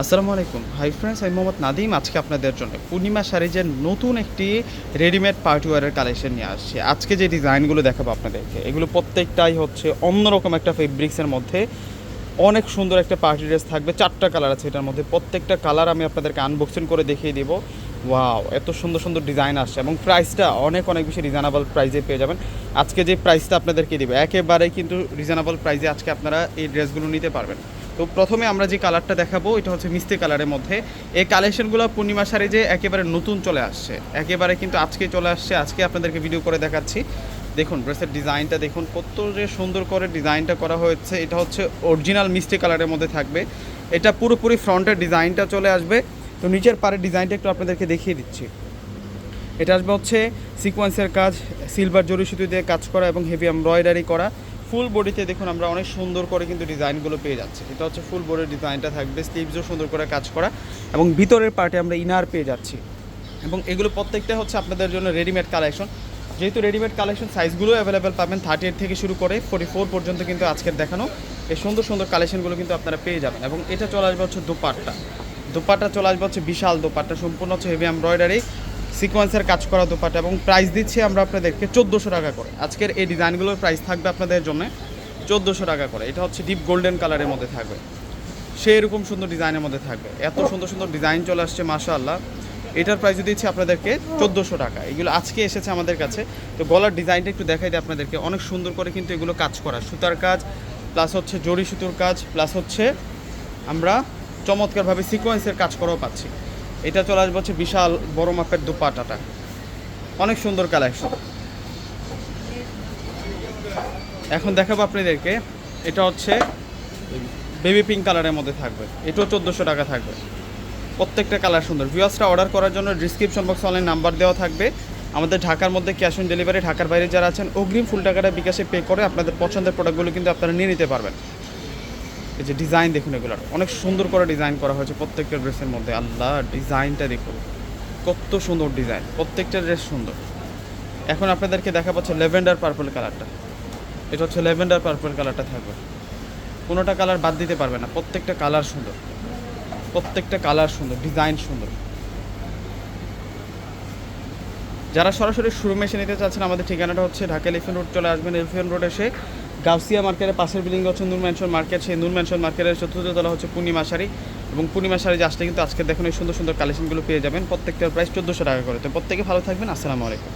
আসসালামু আলাইকুম। Hi friends আমি মোহাম্মদ নাদিম। আজকে আপনাদের জন্য পূর্ণিমা শাড়িজের নতুন একটি রেডিমেড পার্টিওয়ারের কালেকশন নিয়ে আসছি। আজকে যে ডিজাইনগুলো দেখাবো আপনাদেরকে, এগুলো প্রত্যেকটাই হচ্ছে অন্যরকম একটা ফেব্রিক্সের মধ্যে অনেক সুন্দর একটা পার্টি ড্রেস থাকবে। চারটা কালার আছে এটার মধ্যে। প্রত্যেকটা কালার আমি আপনাদেরকে আনবক্সিং করে দেখিয়ে দেবো। ওয়াও এত সুন্দর সুন্দর ডিজাইন আসছে এবং প্রাইসটা অনেক অনেক বেশি রিজনেবল প্রাইসে পেয়ে যাবেন। আজকে যে প্রাইসটা আপনাদেরকে দিবে একেবারে কিন্তু রিজনেবল প্রাইসে আজকে আপনারা এই ড্রেসগুলো নিতে পারবেন। তো প্রথমে আমরা যে কালারটা দেখাবো, এটা হচ্ছে মিষ্টি কালারের মধ্যে। এই কালেকশনগুলো পূর্ণিমা শাড়ি যে একেবারে নতুন চলে আসছে। একেবারে কিন্তু আজকে চলে আসছে, আজকে আপনাদেরকে ভিডিও করে দেখাচ্ছি। দেখুন, ড্রেসের ডিজাইনটা দেখুন, কত যে সুন্দর করে ডিজাইনটা করা হয়েছে। এটা হচ্ছে অরিজিনাল মিষ্টি কালারের মধ্যে থাকবে। এটা পুরোপুরি ফ্রন্টের ডিজাইনটা চলে আসবে। তো নিচের পাড়ের ডিজাইনটা একটু আপনাদেরকে দেখিয়ে দিচ্ছি। এটা আসবে হচ্ছে সিকোয়েন্সের কাজ সিলভার জরি সুতো দিয়ে কাজ করা এবং হেভি এমব্রয়ডারি করা। ফুল বডিতে দেখুন আমরা অনেক সুন্দর করে কিন্তু ডিজাইনগুলো পেয়ে যাচ্ছি। এটা হচ্ছে ফুল বডির ডিজাইনটা থাকবে স্লিভসও সুন্দর করে কাজ করা এবং ভিতরের পার্টে আমরা ইনার পেয়ে যাচ্ছি। এবং এগুলো প্রত্যেকটা হচ্ছে আপনাদের জন্য রেডিমেড কালেকশন যেহেতু রেডিমেড কালেকশন সাইজগুলো অ্যাভেলেবেল পাবেন থার্টি এইট থেকে শুরু করে ফোর্টি ফোর পর্যন্ত কিন্তু আজকের দেখানো। এই সুন্দর সুন্দর কালেকশনগুলো কিন্তু আপনারা পেয়ে যাবেন। এবং এটা চলে আসবে হচ্ছে দুপাট্টা। দুপাট্টা চলে আসবে হচ্ছে বিশাল দুপাট্টা, সম্পূর্ণ হচ্ছে হেভি এমব্রয়ডারি সিকোয়েন্সের কাজ করা দুপাট্টা এবং প্রাইস দিচ্ছি আমরা আপনাদেরকে চোদ্দোশো টাকা করে। আজকের এই ডিজাইনগুলোর প্রাইস থাকবে আপনাদের জন্য চোদ্দোশো টাকা করে। এটা হচ্ছে ডিপ গোল্ডেন কালারের মধ্যে থাকবে। সেই এরকম সুন্দর ডিজাইনের মধ্যে থাকবে। এত সুন্দর সুন্দর ডিজাইন চলে আসছে, মাশাআল্লাহ। এটার প্রাইস দিচ্ছি আপনাদেরকে চোদ্দোশো টাকা। এগুলো আজকে এসেছে আমাদের কাছে। তো গলার ডিজাইনটা একটু দেখাই দিই আপনাদেরকে। অনেক সুন্দর করে কিন্তু এগুলো কাজ করা। সুতার কাজ প্লাস হচ্ছে জরি সুতোর কাজ প্লাস হচ্ছে আমরা চমৎকারভাবে সিকোয়েন্সের কাজ করাও পাচ্ছি। এটা চলে আসবে হচ্ছে বিশাল বড় মাপের দুপাটাটা। অনেক সুন্দর কালেকশন এখন দেখাবো আপনাদেরকে, এটা হচ্ছে বেবি পিঙ্ক কালারের মধ্যে থাকবে। এটাও চোদ্দোশো টাকা থাকবে। প্রত্যেকটা কালার সুন্দর। ভিউয়ার্সটা অর্ডার করার জন্য ডিসক্রিপশন বক্সে অনলাইন নাম্বার দেওয়া থাকবে। আমাদের ঢাকার মধ্যে ক্যাশ অন ডেলিভারি ঢাকার বাইরে যারা আছেন, অগ্রিম ফুল টাকাটা বিকাশে পে করে আপনাদের পছন্দের প্রোডাক্টগুলো কিন্তু আপনারা নিয়ে নিতে পারবেন। এই যে ডিজাইন দেখুন এগুলোর। অনেক সুন্দর করে ডিজাইন করা হয়েছে প্রত্যেকটা ড্রেসের মধ্যে। আল্লাহ ডিজাইনটা দেখুন। কত সুন্দর ডিজাইন প্রত্যেকটা ড্রেস সুন্দর। এখন আপনাদেরকে দেখা পাচ্ছে লেভেন্ডার পার্পল কালারটা এটা হচ্ছে লেভেন্ডার পার্পল কালারটা থাকবে। কোনোটা কালার বাদ দিতে পারবে না। প্রত্যেকটা কালার সুন্দর। প্রত্যেকটা কালার সুন্দর। ডিজাইন সুন্দর। যারা সরাসরি শোরুমে এসে নিতে চাচ্ছেন, আমাদের ঠিকানাটা হচ্ছে ঢাকা এলিফেন্ট রোড চলে আসবেন। এলিফেন্ট রোড এসে গাউসিয়া মার্কেটের পাশের বিল্ডিং হচ্ছে নূর ম্যানশন মার্কেট। সেই নূর ম্যানশন মার্কেটের চতুর্থ তলা হচ্ছে পূর্ণিমা শাড়ি এবং পূর্ণিমা শাড়ি যে আসলে কিন্তু আজকে দেখুন এই সুন্দর সুন্দর কালেকশনগুলো পেয়ে যাবেন। প্রত্যেকটার প্রাইস চোদ্দোশো টাকা করে। তো প্রত্যেকে ভালো থাকবেন। আসসালামু আলাইকুম।